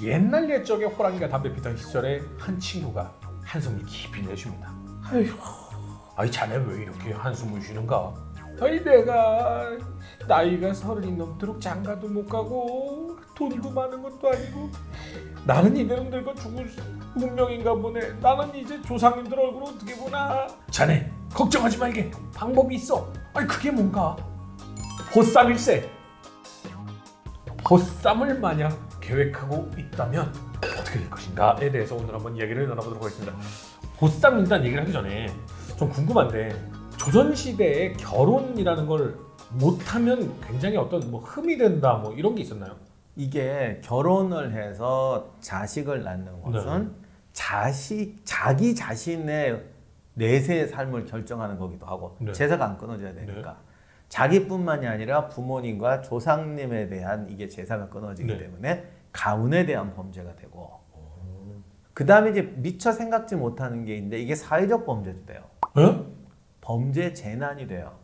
옛날 옛적에 호랑이가 담배 피던 시절에 한 친구가 한숨을 깊이 내쉽니다. 아휴, 아이 자네 왜 이렇게 한숨을 쉬는가? 아이 내가 나이가 서른이 넘도록 장가도 못 가고 돈도 많은 것도 아니고 나는 이대로 늙어 죽을 운명인가 보네. 나는 이제 조상님들 얼굴 어떻게 보나? 자네 걱정하지 말게. 방법이 있어. 아니 그게 뭔가? 보쌈일세. 보쌈을 만약 계획하고 있다면 어떻게 될 것인가에 대해서 오늘 한번 이야기를 나눠보도록 하겠습니다. 보쌈 일단 얘기를 하기 전에 좀 궁금한데 조선 시대에 결혼이라는 걸 못하면 굉장히 어떤 뭐 흠이 된다 뭐 이런 게 있었나요? 이게 결혼을 해서 자식을 낳는 것은 네. 자식 자기 자신의 내세의 삶을 결정하는 거기도 하고 네. 제사가 안 끊어져야 되니까 자기뿐만이 아니라 부모님과 조상님에 대한 이게 제사가 끊어지기 네. 때문에 가문에 대한 범죄가 되고 그 다음에 이제 미처 생각지 못하는 게 있는데 이게 사회적 범죄도 돼요. 에? 범죄 재난이 돼요.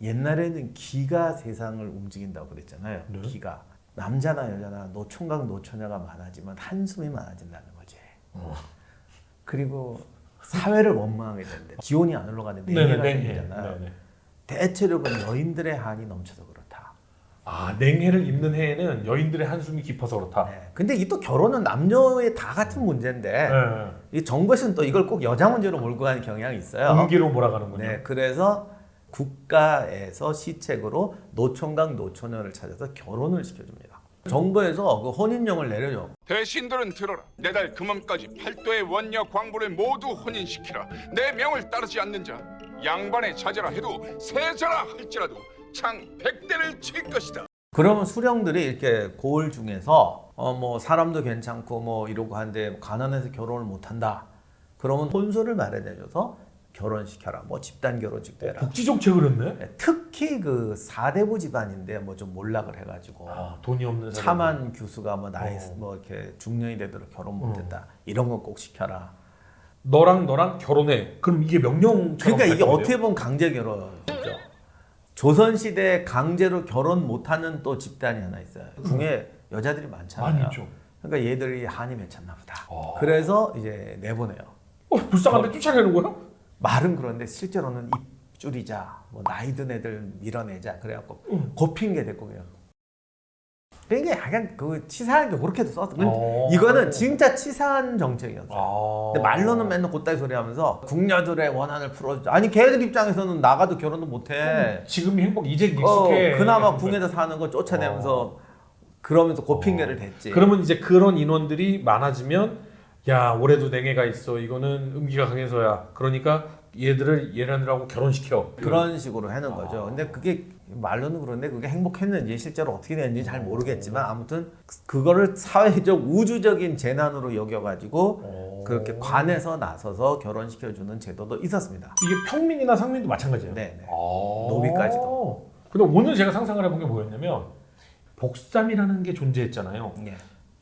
옛날에는 기가 세상을 움직인다고 그랬잖아요. 네. 기가 남자나 여자나 노총각 노처녀가 많아지면 한숨이 많아진다는 거지. 어. 그리고 사회를 원망하게 되는데 기온이 안 올라가는데 냉해가 냉해. 생기잖아요. 네네. 대체로는 여인들의 한이 넘쳐서 그렇다. 아 냉해를 입는 해에는 여인들의 한숨이 깊어서 그렇다. 네. 근데 이 또 결혼은 남녀의 다 같은 문제인데 네. 이 정부에서는 또 이걸 꼭 여자 문제로 몰고 가는 경향이 있어요. 음기로 몰아가는군요. 네, 그래서 국가에서 시책으로 노총각 노처녀를 찾아서 결혼을 시켜줍니다. 정부에서 그 혼인령을 내려줘. 대신들은 들어라. 내달 금음까지 팔도의 원녀 광부를 모두 혼인시키라. 내 명을 따르지 않는 자 양반의 자제라 해도 세자라 할지라도 창 백대를 칠 것이다. 그러면 수령들이 이렇게 고을 중에서 어 뭐 사람도 괜찮고 뭐 이러고 한데 가난해서 결혼을 못 한다. 그러면 혼수를 마련해줘서 결혼시켜라. 뭐 집단 결혼식도 해라. 복지 정책을 했네. 네, 특히 그 사대부 집안인데 뭐 좀 몰락을 해가지고 아 돈이 없는 사람. 차만 교수가 뭐 나이 어. 뭐 이렇게 중년이 되도록 결혼 못했다. 이런 거꼭 시켜라. 너랑 너랑 결혼해. 그럼 이게 명령. 그러니까 이게 어떻게 보면 강제 결혼이죠. 조선 시대 강제로 결혼 못하는 또 집단이 하나 있어요. 궁에 여자들이 많잖아요. 많이 있죠. 그러니까 얘들이 한이 맺혔나 보다. 어. 그래서 이제 내보내요. 어, 불쌍한데 쫓아내는 거야? 말은 그런데 실제로는 입 줄이자, 뭐 나이 든 애들 밀어내자. 그래갖고 응. 고핑계 됐고 그냥. 그러니까 약간 그 치사하게 그렇게도 썼어. 어. 이거는 진짜 치사한 정책이었어요. 아. 근데 말로는 맨날 곧다이 소리 하면서 궁녀들의 원한을 풀어주자. 아니 걔들 입장에서는 나가도 결혼도 못해. 지금이 행복 이제 어, 익숙해. 그나마 궁에서 사는 거 쫓아내면서 그러면서 고핑계를 댔지. 그러면 이제 그런 인원들이 많아지면 야 올해도 냉해가 있어. 이거는 음기가 강해서야. 그러니까 얘들을 얘네들하고 결혼시켜. 그런 식으로 하는 거죠. 아. 근데 그게 말로는 그런데 그게 행복했는지 실제로 어떻게 됐는지 잘 모르겠지만 아무튼 그거를 사회적 우주적인 재난으로 여겨가지고 어. 그렇게 관에서 나서서 결혼시켜주는 제도도 있었습니다. 이게 평민이나 상민도 마찬가지예요. 네, 네. 아. 노비까지도. 근데 오늘 제가 상상을 해본 게 뭐였냐면 복삼이라는 게 존재했잖아요. 예.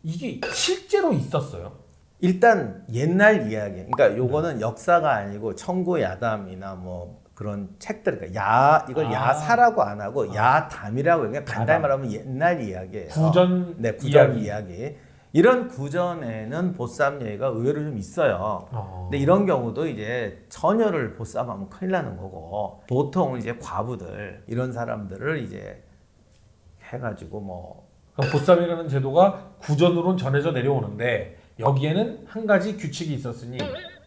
이게 실제로 있었어요. 일단 옛날 이야기. 그러니까 요거는 역사가 아니고 청구 야담이나 뭐 그런 책들. 그러니까 야 이걸 아. 야사라고 안 하고 야담이라고 그냥 간단히. 말하면 옛날 이야기예요. 구전 네, 구전 이야기. 이야기. 이런 구전에는 보쌈 얘기가 의외로 좀 있어요. 어. 근데 이런 경우도 이제 처녀를 보쌈하면 큰일 나는 거고 보통 이제 과부들 이런 사람들을 이제 해가지고 뭐 그러니까 보쌈이라는 제도가 구전으론 전해져 내려오는데 여기에는 한 가지 규칙이 있었으니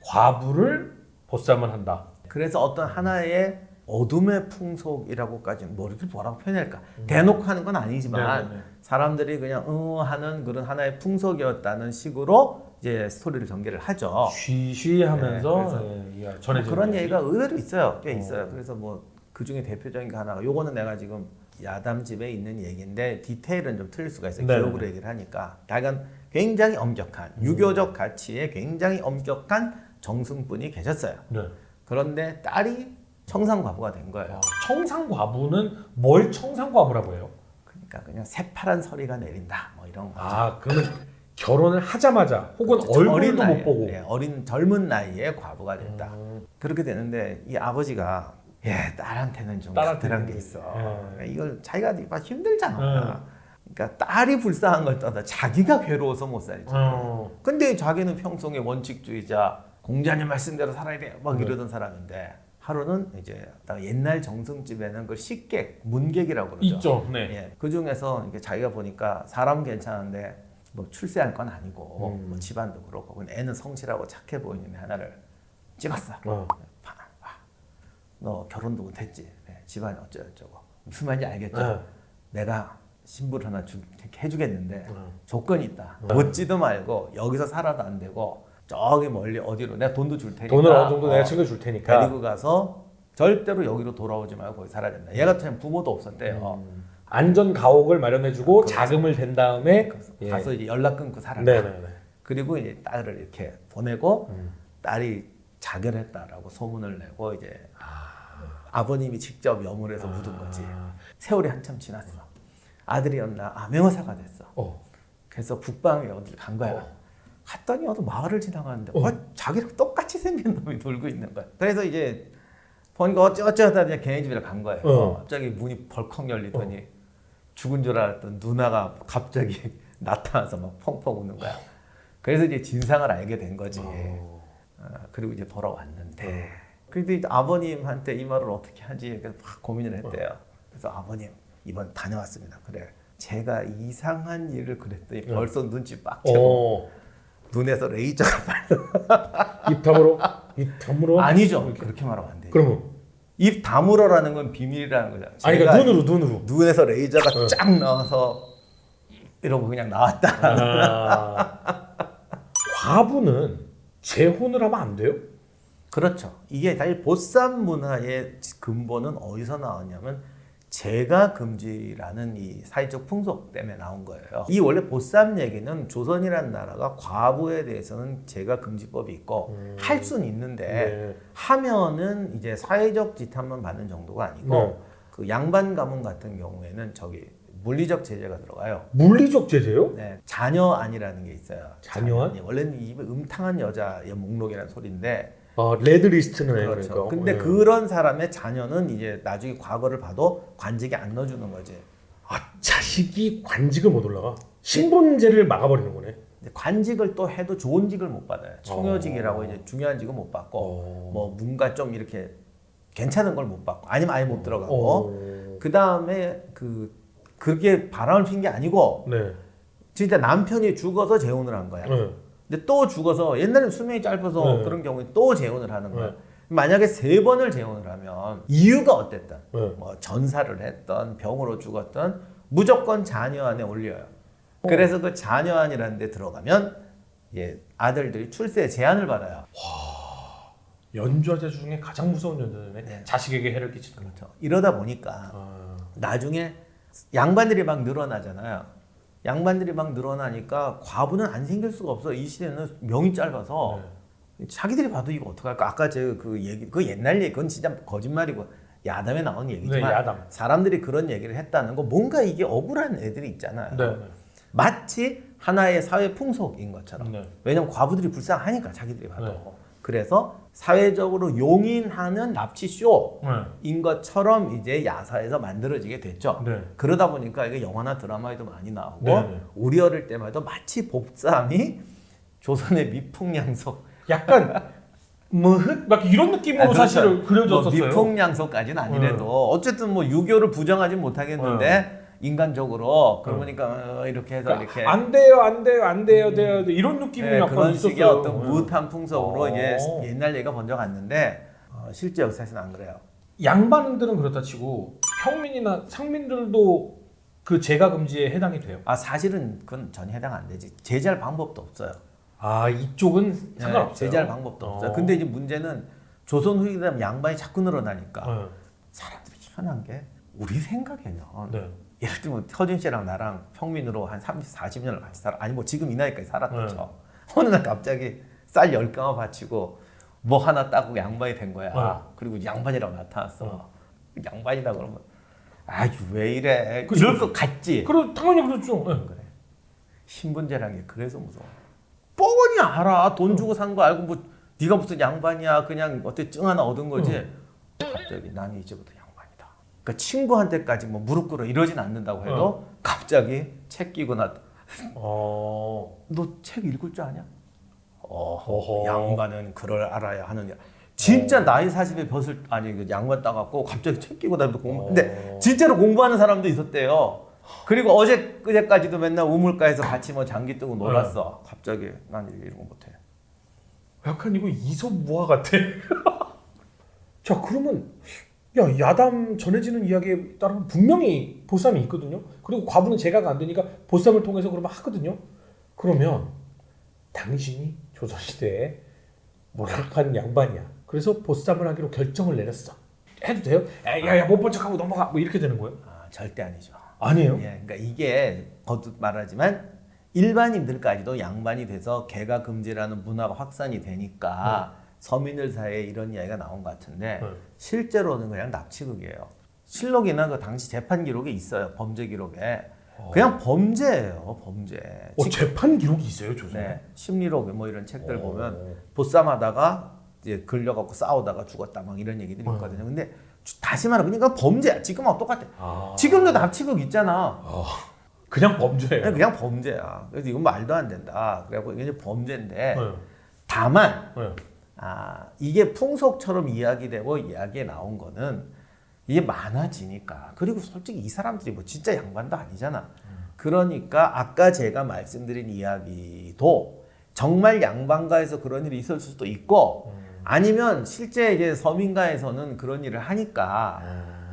과부를 보쌈을 한다. 그래서 어떤 하나의 어둠의 풍속이라고까지는 뭐 이렇게 뭐라고 표현할까 대놓고 하는 건 아니지만 음. 네네네. 사람들이 그냥 응 하는 그런 하나의 풍속이었다는 식으로 이제 스토리를 전개를 하죠. 쉬쉬하면서 네, 예, 예, 뭐 그런 얘기가 의외로 있어요. 꽤 어. 있어요. 그래서 뭐 그 중에 대표적인 게 하나가 요거는 내가 지금 야담 집에 있는 얘기인데 디테일은 좀 틀릴 수가 있어요. 네네네. 기억으로 얘기를 하니까. 약간 굉장히 엄격한 유교적 가치에 굉장히 엄격한 정승분이 계셨어요. 네. 그런데 딸이 청상과부가 된 거예요. 어, 청상과부는 뭘 청상과부라고 해요? 그러니까 그냥 새파란 서리가 내린다. 뭐 이런 거. 아 그러면 결혼을 하자마자 혹은 얼굴도 어린 못 나이에, 보고 예, 어린 젊은 나이에 과부가 됐다. 음, 그렇게 되는데 이 아버지가 예 딸한테는 좀 딸한테는 게 좀, 있어. 예. 이걸 자기가 막 힘들잖아. 예. 그러니까 딸이 불쌍한 걸 떠나 자기가 괴로워서 못 살지. 어. 근데 자기는 평소에 원칙주의자, 공자님 말씀대로 살아야 돼. 막 네. 이러던 사람인데 하루는 이제 딱 옛날 정승집에는 그 식객, 문객이라고 그러죠. 있죠. 네. 예, 그 중에서 이게 자기가 보니까 사람 괜찮은데 뭐 출세할 건 아니고 음. 뭐 집안도 그렇고 근데 애는 성실하고 착해 보이는 애 하나를 찍었어. 어. 너 결혼도 못했지. 네, 집안이 어쩌고저쩌고. 무슨 말인지 알겠죠? 네. 내가 신부를 하나 주, 해주겠는데 네. 조건이 있다. 네. 못지도 말고 여기서 살아도 안 되고 저기 멀리 어디로 내가 돈도 줄 테니까 돈을 어느 정도 어, 내가 챙겨줄 테니까. 데리고 가서 절대로 여기로 돌아오지 말고 거기 살아야 된다. 얘 같은 부모도 없었대요. 음. 안전 가옥을 마련해주고 자금을 댄 다음에 예. 가서 이제 연락 끊고 살았다. 네네네. 그리고 이제 딸을 이렇게 보내고 음. 딸이 자결했다라고 소문을 내고 이제 아 버님이 직접 염을 해서 묻은 거지. 아. 세월이 한참 지났어. 아들이었나? 아 명의사가 됐어. 어. 그래서 북방에 어딜 간 거야. 어. 갔더니 어느 마을을 지나가는데 어. 어. 자기랑 똑같이 생긴 놈이 놀고 있는 거야. 그래서 이제 보니까 어쩌어쩌다 이제 걔네 집에 간 거예요. 어. 갑자기 문이 벌컥 열리더니 죽은 줄 알았던 누나가 갑자기 나타나서 막 펑펑 우는 거야. 그래서 이제 진상을 알게 된 거지. 어. 어, 그리고 이제 돌아왔는데 이제 아버님한테 이 말을 어떻게 하지 그래서 막 고민을 했대요 그래서 아버님 이번 다녀왔습니다 그래 제가 이상한 일을 그랬더니 네. 벌써 눈치 빡치고 어. 눈에서 레이저가 발 입탐으로 입탐으로 아니죠 이렇게. 그렇게 말하면 안 돼요 그러면 입 다물어라는 건 비밀이라는 거죠 아니 그러니까 눈으로 눈으로. 눈에서 레이저가 네. 쫙 나와서 이러고 그냥 나왔다 아. 과부는 재혼을 하면 안 돼요? 그렇죠. 이게 사실 보쌈 문화의 근본은 어디서 나왔냐면 제가 금지라는 이 사회적 풍속 때문에 나온 거예요. 이 원래 보쌈 얘기는 조선이라는 나라가 과부에 대해서는 제가 금지법이 있고 음. 할 수는 있는데 네. 하면은 이제 사회적 지탄만 받는 정도가 아니고 네. 그 양반 가문 같은 경우에는 저기 물리적 제재가 들어가요. 물리적 제재요? 네, 자녀안이라는 게 있어요. 자녀안? 예, 원래는 이 음탕한 여자의 목록이라는 소리인데 아 레드 리스트는 해 그렇죠. 그러니까. 근데 네. 그런 사람의 자녀는 이제 나중에 과거를 봐도 관직에 안 넣어주는 거지. 아 자식이 관직을 못 올라가. 신분제를 막아버리는 거네. 관직을 또 해도 좋은 직을 못 받아요. 청여직이라고 어. 이제 중요한 직은 못 받고 어. 뭐 뭔가 좀 이렇게 괜찮은 걸 못 받고 아니면 아예 못 들어가고 어. 그 다음에 그 그게 바람을 핀 게 아니고 네. 진짜 남편이 죽어서 재혼을 한 거야. 네. 근데 또 죽어서 옛날에는 수명이 짧아서 네. 그런 경우에 또 재혼을 하는 거야. 네. 만약에 세 번을 재혼을 하면 이유가 어땠든 네. 뭐 전사를 했던 병으로 죽었던 무조건 자녀안에 올려요. 그래서 그 자녀안이라는 데 들어가면 예, 아들들이 출세 제한을 받아요. 연좌제 중에 가장 무서운 연좌제네. 네. 자식에게 해를 끼치는 거. 그렇죠. 이러다 보니까 아. 나중에 양반들이 막 늘어나잖아요. 양반들이 막 늘어나니까 과부는 안 생길 수가 없어. 이 시대는 명이 짧아서 네. 자기들이 봐도 이거 어떡할까? 아까 제그 얘기, 그 옛날 얘기, 그건 진짜 거짓말이고 야담에 나온 얘기지만 네, 야담. 사람들이 그런 얘기를 했다는 거 뭔가 이게 억울한 애들이 있잖아요. 네. 마치 하나의 사회 풍속인 것처럼. 네. 왜냐면 과부들이 불쌍하니까 자기들이 봐도. 네. 그래서 사회적으로 용인하는 납치 쇼인 네. 것처럼 이제 야사에서 만들어지게 됐죠. 네. 그러다 보니까 이게 영화나 드라마에도 많이 나오고 네, 네. 우리 어릴 때만 해도 마치 봅쌈이 조선의 미풍양속 약간 뭐막 이런 느낌으로 아, 그렇죠. 사실 그려졌었어요. 뭐 미풍양속까지는 아니래도 어쨌든 뭐 유교를 부정하진 못하겠는데 인간적으로 그러니까 어, 이렇게 해서 그러니까 이렇게 안 돼요, 안 돼요, 안 돼요, 돼요. 이런 느낌이 네, 약간 그런 있었어요. 식의 어떤 네. 무릇한 풍속으로 어. 이제 옛날 얘기가 번져 갔는데 어, 실제 역사에서는 안 그래요. 양반들은 그렇다 치고 평민이나 상민들도 그 제가 금지에 해당이 돼요. 아 사실은 그건 전혀 해당 안 되지. 제재할 방법도 없어요. 아 이쪽은 네, 상관없어요. 제재할 방법도 없어요. 어. 근데 이제 문제는 조선 후기 되면 양반이 자꾸 늘어나니까 네. 사람들이 희한한 게 우리 생각에는 네. 예를 들면 허준 씨랑 나랑 평민으로 한 30, 40년을 같이 살아. 아니 뭐 지금 이 나이까지 살았던 네. 쳐. 어느 날 갑자기 쌀 10강을 바치고 뭐 하나 따고 양반이 된 거야. 네. 그리고 양반이라고 나타났어. 양반이다 그러면 아유 왜 이래. 그죠. 이럴 것 같지. 그럼 당연히 그렇죠. 네. 그래. 신분제라는 게 그래서 무서워. 뻔히 알아. 돈 주고 산 거 알고 뭐 네가 무슨 양반이야. 그냥 어때 증 하나 얻은 거지. 갑자기 난 이제부터. 그러니까 친구한테까지 뭐 무릎 꿇어 이러진 않는다고 해도 갑자기 책 끼고 나 어. 너책 읽을 줄 아냐? 어허. 양반은 그걸 알아야 하느냐. 진짜 나이 40에 벼슬 아니 그 양반 따갖고 갑자기 책 끼고 다니면서 공부. 근데 진짜로 공부하는 사람도 있었대요. 그리고 어제 그제까지도 맨날 우물가에서 같이 뭐 장기 뜨고 놀았어. 갑자기 난 이런 거 못해. 약간 이거 이솝 무화 같아. 자 그러면 야 야담 전해지는 이야기에 따르면 분명히 보쌈이 있거든요. 그리고 과부는 제가가 안 되니까 보쌈을 통해서 그러면 하거든요. 그러면 당신이 조선시대에 몰락한 양반이야. 그래서 보쌈을 하기로 결정을 내렸어. 해도 돼요? 야야야 못본 척하고 넘어가. 뭐 이렇게 되는 거예요? 아, 절대 아니죠. 아니에요. 예, 그러니까 이게 거듭 말하지만 일반인들까지도 양반이 돼서 개가 금지라는 문화가 확산이 되니까 서민들 사이에 이런 이야기가 나온 것 같은데 네. 실제로는 그냥 납치극이에요. 실록이나 그 당시 재판 기록에 있어요. 범죄 기록에 그냥 범죄예요. 범죄. 어 재판 기록이 있어요 조선에. 네, 심리록 뭐 이런 책들 어. 보면 보쌈하다가 이제 걸려갖고 싸우다가 죽었다 막 이런 얘기들이 어. 있거든요. 근데 주- 다시 말하면 그러니까 범죄야. 지금하고 똑같아. 아. 지금도 납치극 있잖아. 그냥 범죄예요. 그냥, 그냥 범죄야. 그래서 이건 말도 안 된다. 그래갖고 이게 범죄인데 네. 다만 네. 아 이게 풍속처럼 이야기되고 이야기에 나온 거는 이게 많아지니까 그리고 솔직히 이 사람들이 뭐 진짜 양반도 아니잖아. 그러니까 아까 제가 말씀드린 이야기도 정말 양반가에서 그런 일이 있을 수도 있고 아니면 실제 이제 서민가에서는 그런 일을 하니까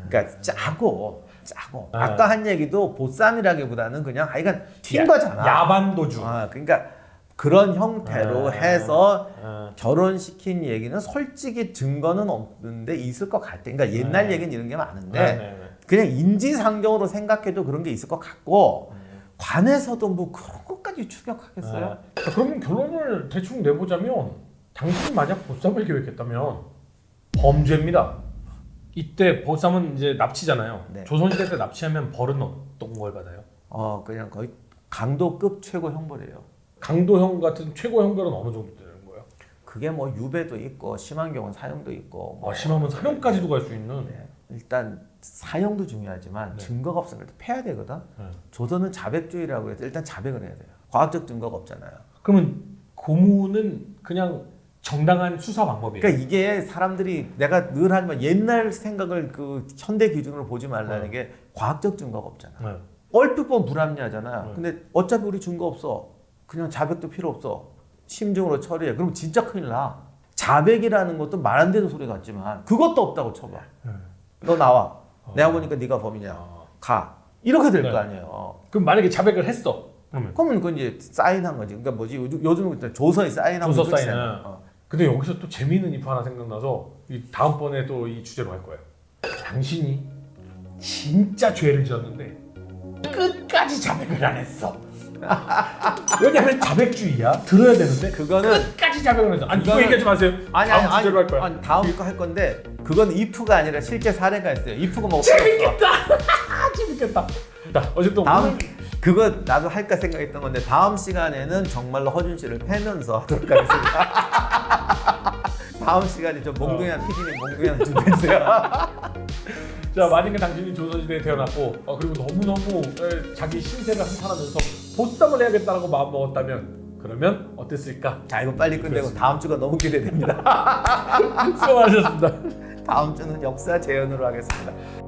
그러니까 짜고 짜고 네. 아까 한 얘기도 보쌈이라기보다는 그냥 하여간 튄 거잖아. 야반 도주. 아, 그러니까 그런 형태로 아. 해서 아. 결혼시킨 얘기는 솔직히 증거는 없는데 있을 것 같아. 그러니까 옛날 네. 얘기는 이런 게 많은데 네, 네, 네. 그냥 인지상정으로 생각해도 그런 게 있을 것 같고 관에서도 뭐 그런 것까지 추격하겠어요? 아, 자, 그러면 결론을 대충 내보자면 당신이 만약 보쌈을 계획했다면 범죄입니다. 이때 보쌈은 이제 납치잖아요. 네. 조선시대 때 납치하면 벌은 어떤 걸 받아요? 어, 그냥 거의 강도급 최고 형벌이에요. 강도형 같은 최고 형벌은 어느 정도 되는 거예요? 그게 뭐 유배도 있고 심한 경우는 사형도 있고 뭐 아, 심하면 사형까지도 갈 수 있는. 네. 일단 사형도 중요하지만 네. 증거가 없으면 일단 패야 되거든. 네. 조선은 자백주의라고 해서 일단 자백을 해야 돼요. 과학적 증거가 없잖아요. 그러면 고문은 그냥 정당한 수사 방법이에요. 그러니까 이게 사람들이 내가 늘 하지만 옛날 생각을 그 현대 기준으로 보지 말라는 게 과학적 증거가 없잖아. 네. 얼핏 보면 불합리하잖아. 네. 근데 어차피 우리 증거 없어. 그냥 자백도 필요 없어. 심증으로 처리해. 그럼 진짜 큰일 나. 자백이라는 것도 말 안 되는 소리 같지만 그것도 없다고 쳐봐. 네. 너 나와. 내가 보니까 네가 범인이야. 아. 가. 이렇게 될 네. 거 아니에요. 그럼 만약에 자백을 했어. 그러면 그러면 그건 이제 사인한 거지. 그러니까 뭐지? 요즘 요즘은 조서에 사인하면 조서. 사인은. 어. 근데 여기서 또 재미있는 이프 하나 생각나서 이 다음번에 또 이 주제로 할 거예요. 당신이 진짜 죄를 지었는데 끝까지 자백을 안 했어. 왜냐하면 자백주의야. 들어야 되는데 그거는 끝까지 자백을 했어. 아니 이거 그거는- 얘기하지 마세요. 아니 다음 아니 주제로 할 거야. 아니 다음 거 할 건데 그건 if가 아니라 실제 사례가 있어요. if가 뭐. 재밌겠다. 재밌겠다. 자 어쨌든 다음 오늘 그거 나도 할까 생각했던 건데 다음 시간에는 정말로 허준 씨를 패면서 하도록 하겠습니다. 다음 시간에 저 몽둥이한 PD님 몽둥이한 준비해주세요. 자 만약에 당신이 조선시대에 태어났고 어, 그리고 너무너무 에, 자기 신세를 한탄하면서 보쌈을 해야겠다라고 마음먹었다면 그러면 어땠을까? 자 이거 빨리 끝내고 다음 주가 너무 기대됩니다. 수고하셨습니다. 다음 주는 역사 재현으로 하겠습니다.